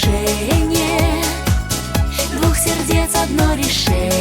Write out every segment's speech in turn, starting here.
украшение Двух сердец одно решение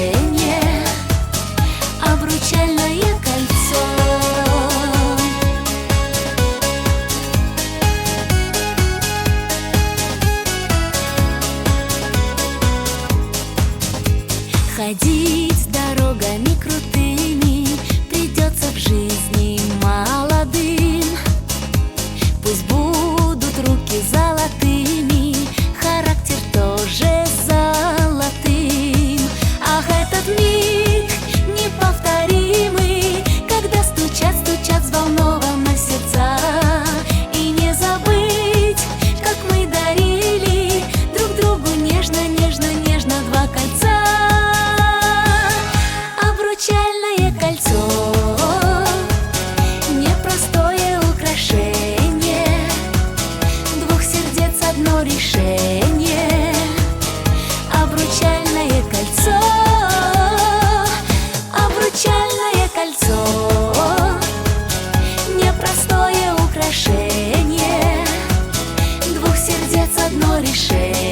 flores.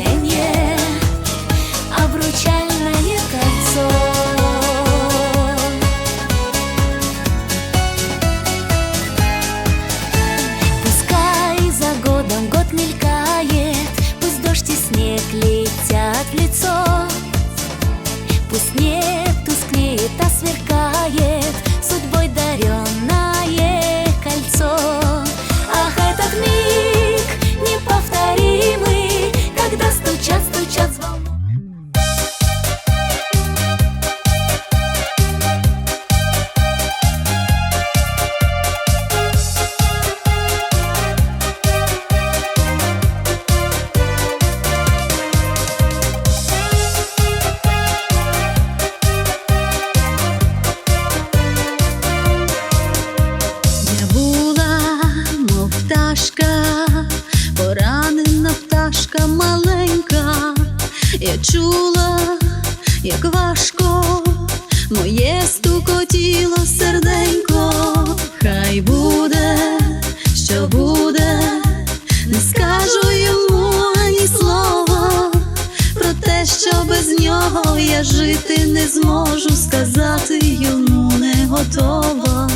Чула, як важко моє стукотіло серденько. Хай буде, що буде, не скажу йому ані слова. Про те, що без нього я жити не зможу, сказати йому не готова.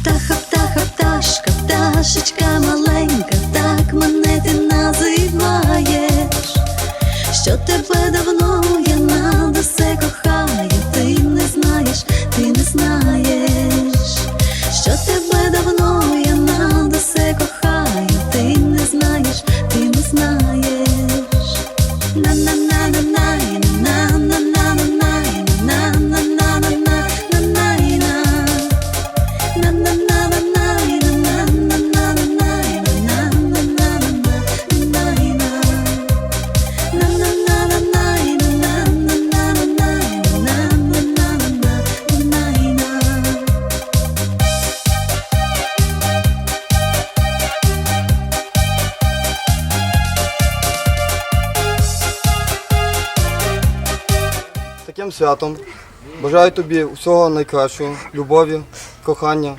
Птаха, птаха, пташка, пташечка маленька, так мене ти називаєш, що тебе давно я на все кохаю, ти не знаєш, ти не знаєш, святом. Бажаю тобі всього найкращого, любові, кохання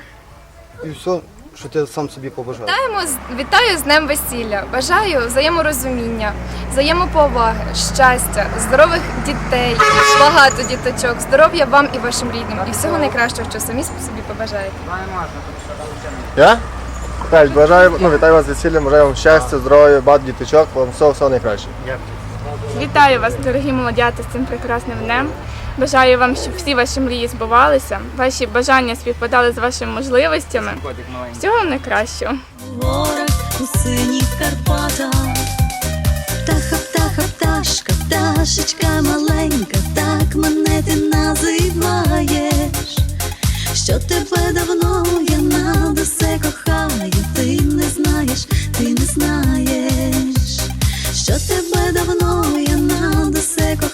і все, що ти сам собі побажаєш. Вітаємо з- вітаю з днем весілля. Бажаю взаєморозуміння, взаємоповаги, щастя, здорових дітей, багато діточок, здоров'я вам і вашим рідним, і всього найкращого, що самі собі побажаєте. Я? Так, бажаю, ну, вітаю вас з весіллям, бажаю вам щастя, здоров'я, багато діточок, вам всього, всього найкраще. Вітаю вас, дорогі молодята, з цим прекрасним днем. Бажаю вам, щоб всі ваші мрії збувалися, ваші бажання співпадали з вашими можливостями. Всього вам найкращого. Горах у синіх Карпатах. Птаха, птаха, пташка, пташечка маленька, так мене ти називаєш, що тебе давно я на досе кохаю, ти не знаєш, ти не знаєш, що тебе давно я на досе кохаю,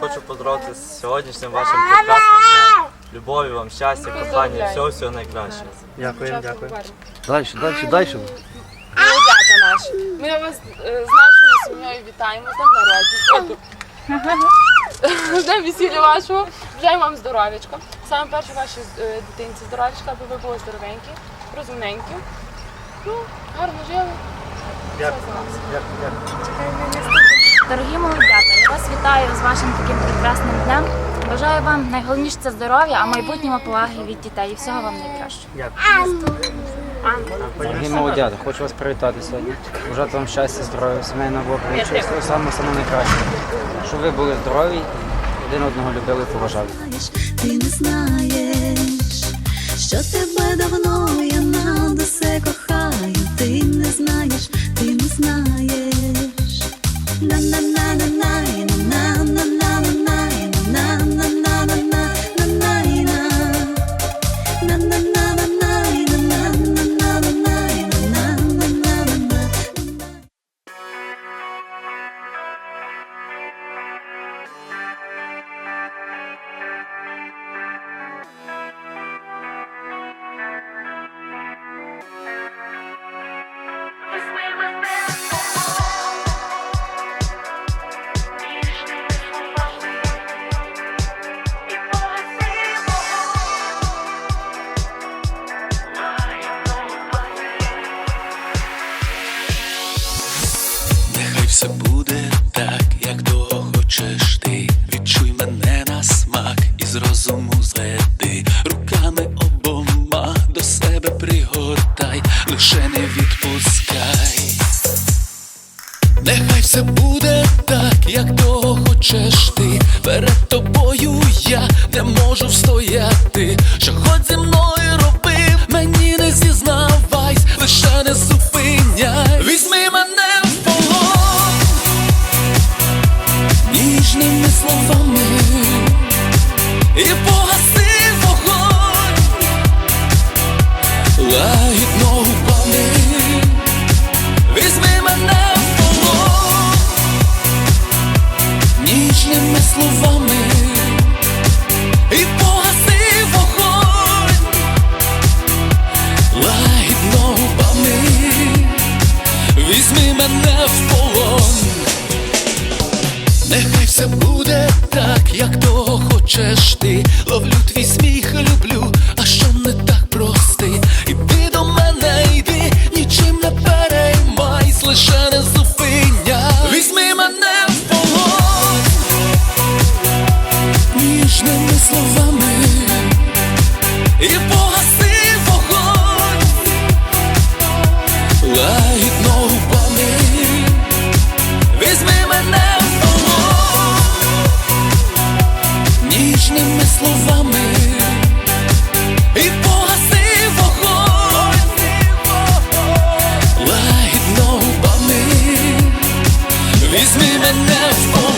хочу поздоровити з сьогоднішнім вашим прекрасним днем. Любові вам, щастя, кохання, всього всього найкращого. Дякую, дякую. Дальше, дальше, дальше. Молодята наші. Ми вас е, з нашою сім'єю вітаємо з днем народження. З днем весілля вашого. Бажаємо вам здоров'ячка. Саме перше вашій е, дитинці здоров'ячка, аби ви були здоровенькі, розумненькі. Ну, гарно жили. Дякую. Дякую, дякую. Дорогі молодята, я вас вітаю з вашим таким прекрасним днем. Бажаю вам найголовніше це здоров'я, а в майбутньому поваги від дітей і всього вам найкращого. Дорогі молодята, хочу вас привітати сьогодні. Бажати вам щастя, здоров'я, сімейного благополуччя, всього самого самого найкращого. Щоб ви були здорові і один одного любили і поважали. ти не знаєш, що тебе давно я над усе кохаю, ти не знаєш, ти не знаєш. Розуму зведи. Руками обома до себе пригортай, лише не відпускай. Нехай все буде так, як того хочеш ти. Перед тобою я не можу встояти. Хочеш ти. Ловлю твій сміх, люблю, а що не так прости. Іди до мене, йди, нічим не переймай, лише не зупиняй. Візьми мене в полон ніжними словами і and that's all.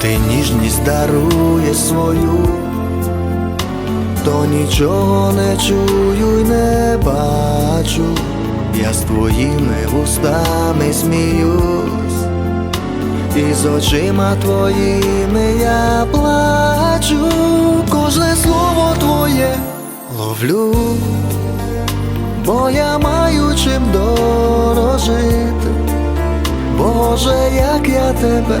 Ти ніжність даруєш свою, то нічого не чую й не бачу, я з твоїми вустами сміюсь, і з очима твоїми я плачу, кожне слово твоє ловлю, бо я маю чим дорожити. Боже, як я тебе